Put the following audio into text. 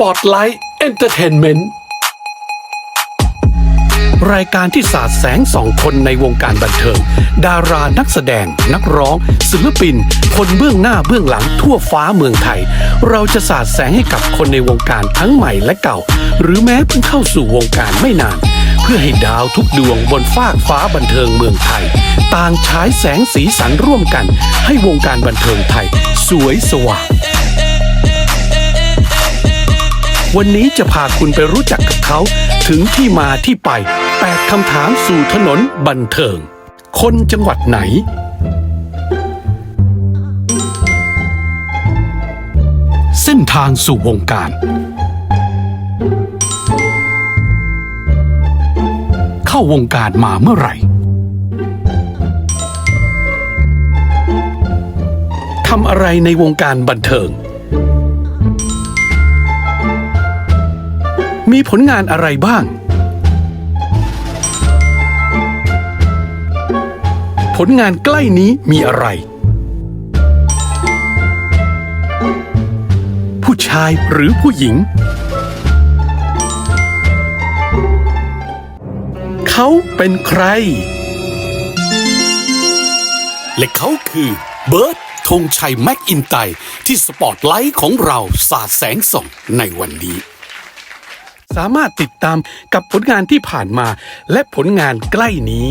Spotlight Entertainment รายการที่สาดแสงสองคนในวงการบันเทิง ดารานักแสดง นักร้อง ศิลปิน คนเบื้องหน้าเบื้องหลังทั่วฟ้าเมืองไทย เราจะสาดแสงให้กับคนในวงการทั้งใหม่และเก่า หรือแม้เพิ่งเข้าสู่วงการไม่นาน เพื่อให้ดาวทุกดวงบนฟากฟ้าบันเทิงเมืองไทย ต่างฉายแสงสีสันร่วมกัน ให้วงการบันเทิงไทย สวยสว่าง วันนี้จะพาคุณไปรู้จักกับเขา ถึงที่มาที่ไป 8คำถามสู่ถนนบันเทิง คนจังหวัดไหน เส้นทางสู่วงการ เข้าวงการมาเมื่อไหร่ทำอะไรในวงการบันเทิง มีผลงานอะไรบ้าง ผลงานใกล้นี้มีอะไร ผู้ชายหรือผู้หญิง เขาเป็นใคร และเขาคือเบิร์ตธงชัยแม็กอินไตที่สปอตไลท์ของเราสาดแสงส่องในวันนี้ สามารถติดตามกับผลงานที่ผ่านมาและผลงานใกล้นี้